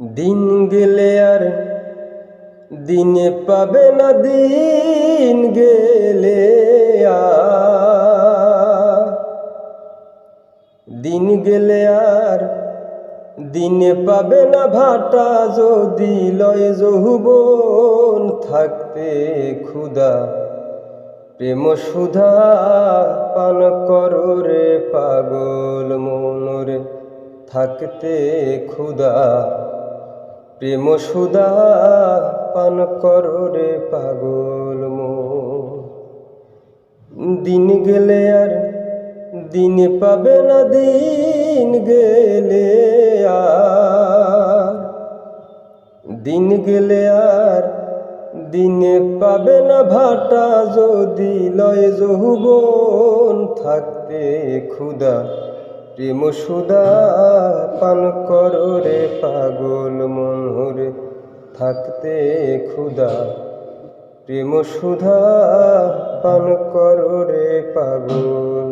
দিন গেলে আর দিনে পাবে না দিন গেলে দিন গেলে আর দিনে পাবে না ভাটা, যদি লয় যৌবন থাকতে ক্ষুদা প্রেম সুধা পান করো পাগল মনরে থাকতে ক্ষুদা প্রেম সুধা পান করো পাগল মন দিন গেলে আর দিন পাবে না, দিন গেলে আর। দিন গেলে আর দিনে পাবে না, ভাটা যদি লয় যৌবন থাকতে ক্ষুদা প্রেম সুদা পান করো পাগল মনরে থাকতে খুদা প্রেম সুধা পান করো রে পাগল।